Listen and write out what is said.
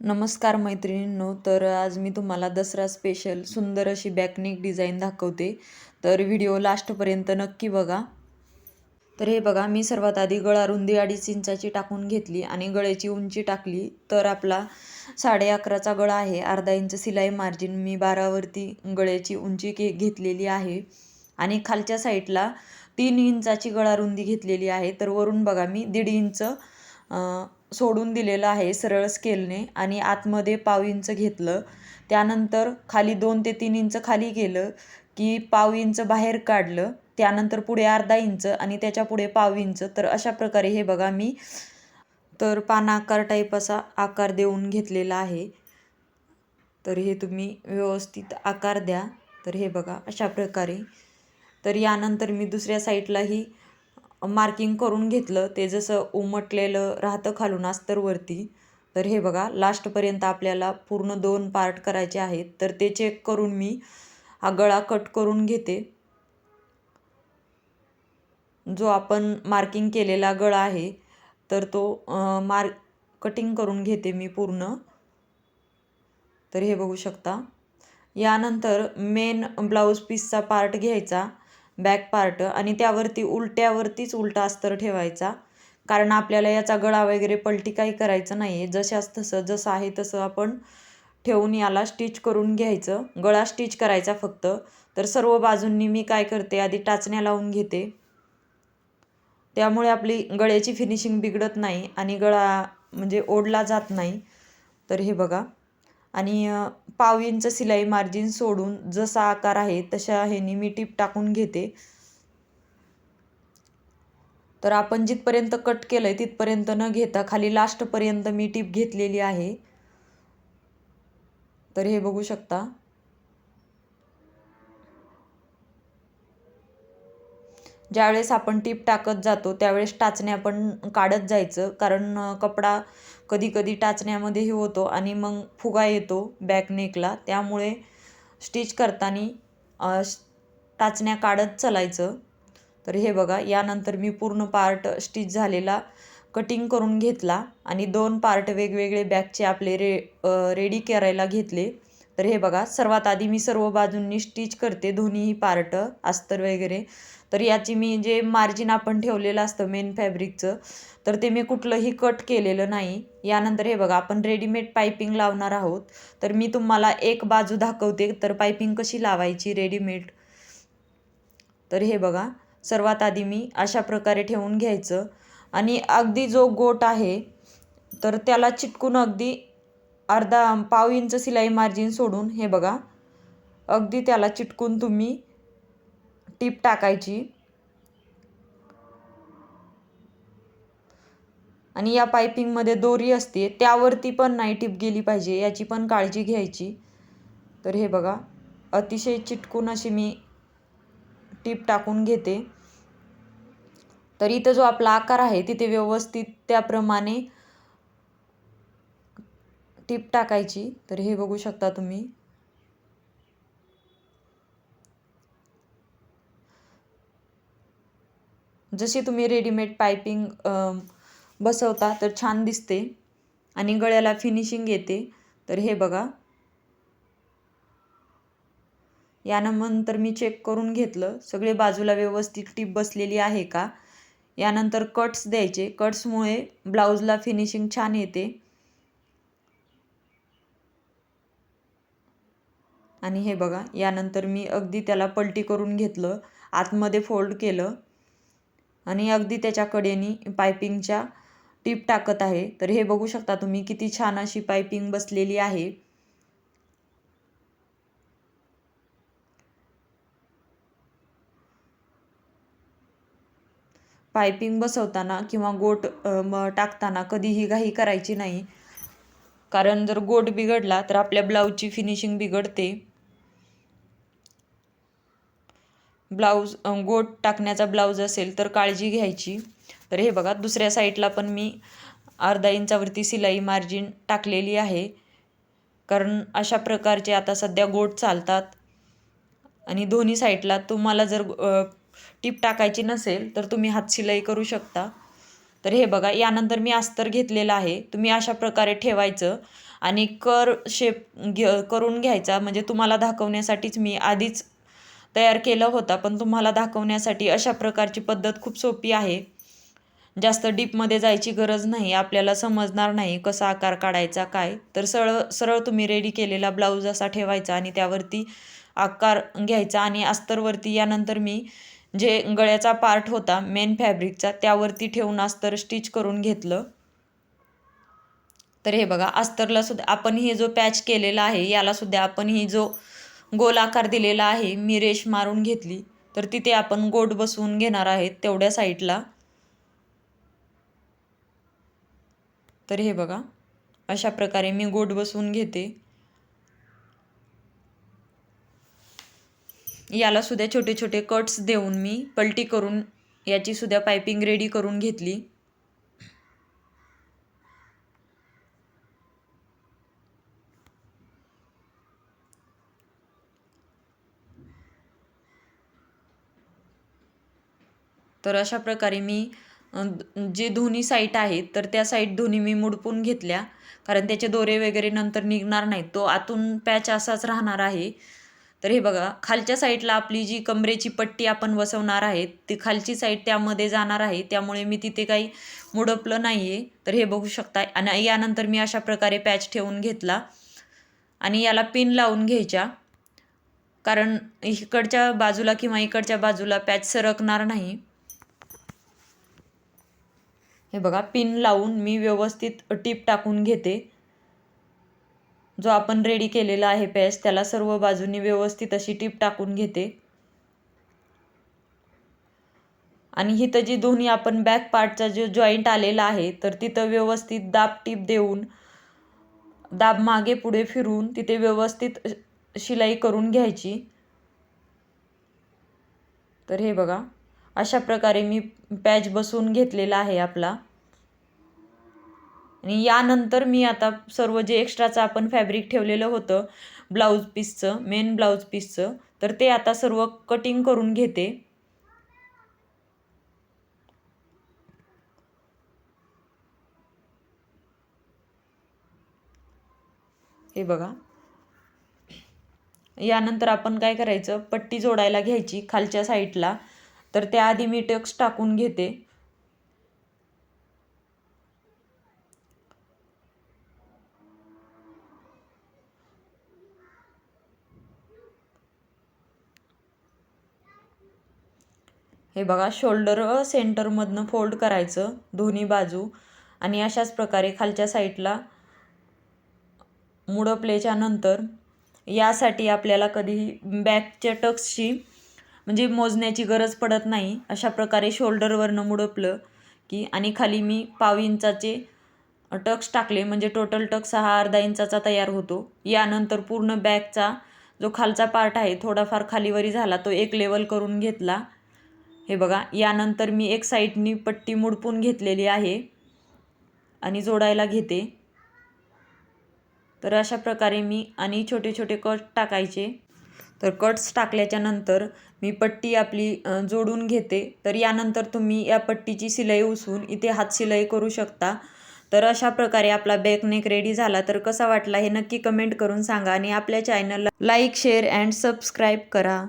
नमस्कार मैत्रिणींनो तर आज मी तुम्हाला दसरा स्पेशल सुंदर अशी बॅकनिक डिझाईन दाखवते. तर व्हिडिओ लास्टपर्यंत नक्की बघा. तर हे बघा मी सर्वात आधी गळा रुंदी अडीच इंचाची टाकून घेतली आणि गळ्याची उंची टाकली. तर आपला साडे अकराचा गळा आहे अर्धा इंच सिलाई मार्जिन मी बारावरती गळ्याची उंची के घेतलेली आहे. आणि खालच्या साईडला तीन इंचाची गळा रुंदी घेतलेली आहे. तर वरून बघा मी दीड इंच सोडून दिलेलं आहे सरळ स्केलने आणि आतमध्ये पाव इंच घेतलं. त्यानंतर खाली दोन ते तीन इंच खाली गेलं की पाव इंच बाहेर काढलं. त्यानंतर पुढे अर्धा इंच आणि त्याच्या पुढे पाव इंच. तर अशा प्रकारे हे बघा मी तर पानाकार टाईप असा आकार देऊन घेतलेला आहे. तर हे तुम्ही व्यवस्थित आकार द्या. तर हे बघा अशा प्रकारे. तर यानंतर मी दुसऱ्या साईडलाही मार्किंग करून घेतलं. ते जसं उमटलेलं राहतं खालून अस्तरवरती तर हे बघा लास्टपर्यंत आपल्याला पूर्ण दोन पार्ट करायचे आहेत. तर ते चेक करून मी हा गळा कट करून घेते. जो आपण मार्किंग केलेला गळा आहे तर तो मार कटिंग करून घेते मी पूर्ण. तर हे बघू शकता. यानंतर मेन ब्लाऊज पीसचा पार्ट घ्यायचा. बॅक पार्ट आणि त्यावरती उलट्यावरतीच उलटा अस्तर ठेवायचा. कारण आपल्याला याचा गळा वगैरे पलटी काही करायचं नाही आहे जशाच तसं जसं आहे तसं आपण ठेवून याला स्टिच करून घ्यायचं. गळा स्टिच करायचा फक्त. तर सर्व बाजूंनी मी काय करते? आधी टाचण्या लावून घेते. त्यामुळे आपली गळ्याची फिनिशिंग बिघडत नाही आणि गळा म्हणजे ओढला जात नाही. तर हे बघा. आणि पाव इंच सिलाई मार्जिन सोडून जसा आकार आहे तशा ह्यानी मी टीप टाकून घेते. तर आपण जिथपर्यंत कट केलं आहे तिथपर्यंत न घेता खाली लास्टपर्यंत मी टीप घेतलेली आहे. तर हे बघू शकता. ज्यावेळेस आपण टीप टाकत जातो त्यावेळेस टाचण्या पण काढत जायचं. कारण कपडा कधी कधी टाचण्यामध्येही होतो आणि मग फुगा येतो बॅक नेकला. त्यामुळे स्टिच करताना टाचण्या काढत चालायचं. तर हे बघा यानंतर मी पूर्ण पार्ट स्टिच झालेला कटिंग करून घेतला आणि दोन पार्ट वेगवेगळे बॅकचे आपले रे रेडी करायला घेतले. तर हे बघा सर्वात आधी मी सर्व बाजूंनी स्टिच करते दोन्हीही पार्ट अस्तर वगैरे. तर याची मी जे मार्जिन आपण ठेवलेलं असतं मेन फॅब्रिकचं तर ते मी कुठलंही कट केलेलं नाही. यानंतर हे बघा आपण रेडीमेड पायपिंग लावणार आहोत. तर मी तुम्हाला एक बाजू दाखवते तर पायपिंग कशी लावायची रेडीमेड तर हे बघा सर्वात आधी मी अशा प्रकारे ठेवून घ्यायचं. आणि अगदी जो गोट आहे तर त्याला चिटकून अगदी अर्धा पाव इंच सिलाई मार्जिन सोडून हे बघा अगदी त्याला चिटकून तुम्ही टीप टाकायची. आणि या पायपिंगमध्ये दोरी असते त्यावरती पण नाही टीप गेली पाहिजे याची पण काळजी घ्यायची. तर हे बघा अतिशय चिटकून अशी मी टीप टाकून घेते. तर इथं जो आपला आकार आहे तिथे व्यवस्थित त्याप्रमाणे टीप टाकायची. तर हे बघू शकता तुम्ही. जशी तुम्ही रेडीमेड पायपिंग बसवता तर छान दिसते. आणि गळ्याला फिनिशिंग येते. तर हे बघा. यानंतर मी चेक करून घेतलं. सगळे बाजूला व्यवस्थित टीप बसलेली आहे का? यानंतर कट्स द्यायचे. कट्समुळे ब्लाऊजला फिनिशिंग छान येते. आणि हे बघा. यानंतर मी अगदी त्याला पलटी करून घेतलं. आतमध्ये फोल्ड केलं. आणि अगदी त्याच्या कडेनी पायपिंगच्या टीप टाकत आहे. तर हे बघू शकता तुम्ही किती छान अशी पायपिंग बसलेली आहे. पायपिंग बसवताना किंवा गोट टाकताना कधीही घाई करायची नाही. कारण जर गोट बिघडला तर आपल्या ब्लाऊजची फिनिशिंग बिघडते. ब्लाऊज गोट टाकण्याचा ब्लाऊज असेल तर काळजी घ्यायची. तर हे बघा दुसऱ्या साईडला पण मी अर्धा इंचावरती सिलाई मार्जिन टाकलेली आहे. कारण अशा प्रकारचे आता सध्या गोट चालतात. आणि दोन्ही साईडला तुम्हाला जर टीप टाकायची नसेल तर तुम्ही हातशिलाई करू शकता. तर हे बघा यानंतर मी अस्तर घेतलेलं आहे. तुम्ही अशा प्रकारे ठेवायचं आणि कर शेप घे करून घ्यायचा. म्हणजे तुम्हाला दाखवण्यासाठीच मी आधीच तयार केलं होता. पण तुम्हाला दाखवण्यासाठी अशा प्रकारची पद्धत खूप सोपी आहे. जास्त डीपमध्ये जायची गरज नाही. आपल्याला समजणार नाही कसा आकार काढायचा काय. तर सरळ सरळ तुम्ही रेडी केलेला ब्लाऊज असा ठेवायचा आणि त्यावरती आकार घ्यायचा आणि अस्तरवरती यानंतर मी जे गळ्याचा पार्ट होता मेन फॅब्रिकचा त्यावरती ठेवून अस्तर स्टिच करून घेतलं. तर हे बघा अस्तरला सुद्धा आपण हे जो पॅच केलेला आहे याला सुद्धा आपण ही जो गोल आकार दिलेला आहे मी रेष मारून घेतली. तर तिथे आपण गोड बसवून घेणार आहेत तेवढ्या साईडला. तर हे बघा अशा प्रकारे मी गोड बसवून घेते. याला सुद्धा छोटे छोटे कट्स देऊन मी पलटी करून याची सुद्धा पायपिंग रेडी करून घेतली. तर अशा प्रकारे मी जे दोन्ही साईट आहेत तर त्या साईट दोन्ही मी मुडपून घेतल्या. कारण त्याचे दोरे वगैरे नंतर निघणार नाहीत. तो आतून पॅच असाच राहणार आहे. तर हे बघा खालच्या साईडला आपली जी कमरेची पट्टी आपण बसवणार आहे ती खालची साईड त्यामध्ये जाणार आहे. त्यामुळे मी तिथे काही मुडपलं नाही आहे तर हे बघू शकता आणि यानंतर मी अशा प्रकारे पॅच ठेवून घेतला. आणि याला पिन लावून घ्यायच्या. कारण इकडच्या बाजूला किंवा इकडच्या बाजूला पॅच सरकणार नाही. हे बघा पिन लावून मी व्यवस्थित टीप टाकून घेते. जो आपण रेडी केलेला आहे पॅच त्याला सर्व बाजूनी व्यवस्थित अशी टीप टाकून घेते. आणि हिथं जी दोन्ही आपण बॅक पार्टचा जो जॉईंट आलेला आहे तर तिथं व्यवस्थित दाब टीप देऊन दाब मागे पुढे फिरून तिथे व्यवस्थित शिलाई करून घ्यायची. तर हे बघा. अशा प्रकारे मी पॅच बसवून घेतलेला आहे आपला. आणि यानंतर मी आता सर्व जे एक्स्ट्राचं आपण फॅब्रिक ठेवलेलं होतं ब्लाऊज पीसचं मेन ब्लाऊज पीसचं तर ते आता सर्व कटिंग करून घेते. हे बघा. यानंतर आपण काय करायचं? पट्टी जोडायला घ्यायची खालच्या साईडला तर त्याआधी मी टक्स टाकून घेते. हे बघा शोल्डर सेंटरमधनं फोल्ड करायचं दोन्ही बाजू. आणि अशाच प्रकारे खालच्या साईडला मुडपल्याच्या नंतर यासाठी आपल्याला कधीही बॅकच्या टक्सची म्हणजे मोजण्याची गरज पडत नाही. अशा प्रकारे शोल्डरवरनं मुडपलं की आणि खाली मी पाव इंचाचे टक्स टाकले. म्हणजे टोटल टक्स हा अर्धा इंचाचा तयार होतो. यानंतर पूर्ण बॅगचा जो खालचा पार्ट आहे थोडाफार खालीवरी झाला तो एक लेवल करून घेतला. हे बघा यानंतर मी एक साईडनी पट्टी मुडपून घेतलेली आहे आणि जोडायला घेते. तर अशा प्रकारे मी आणि छोटे छोटे कट टाकायचे. तर कट्स टाकल्याच्यानंतर मी पट्टी आपली जोडून घेते. तर यानंतर तुम्ही या पट्टीची शिलाई उसून इथे हात शिलाई करू शकता. तर अशा प्रकारे आपला बॅक नेक रेडी झाला. तर कसा वाटला हे नक्की कमेंट करून सांगा आणि आपल्या चॅनलला लाईक शेअर अँड सबस्क्राईब करा.